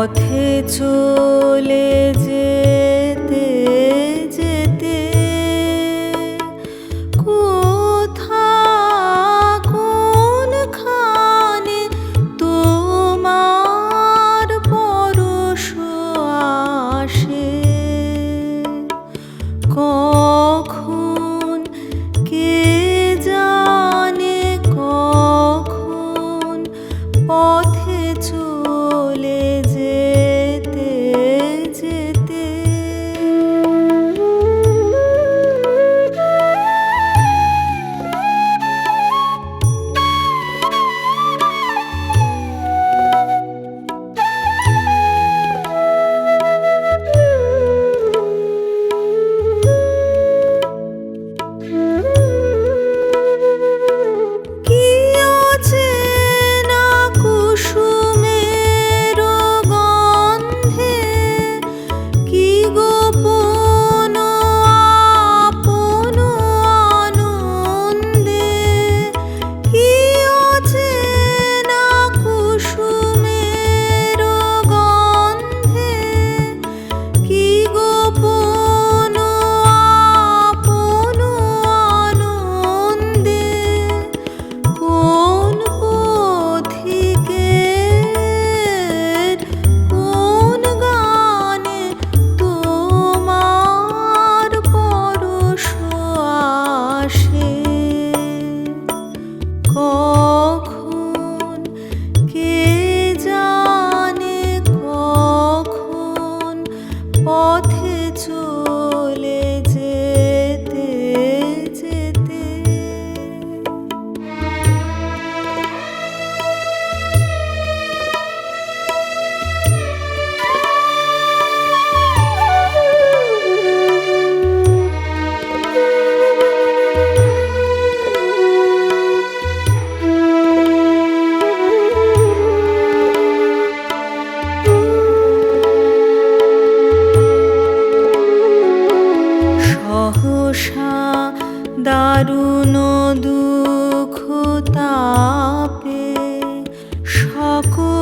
পথে চলে যে পথ চল রোষা দারুণ দুঃখ তাপে সকল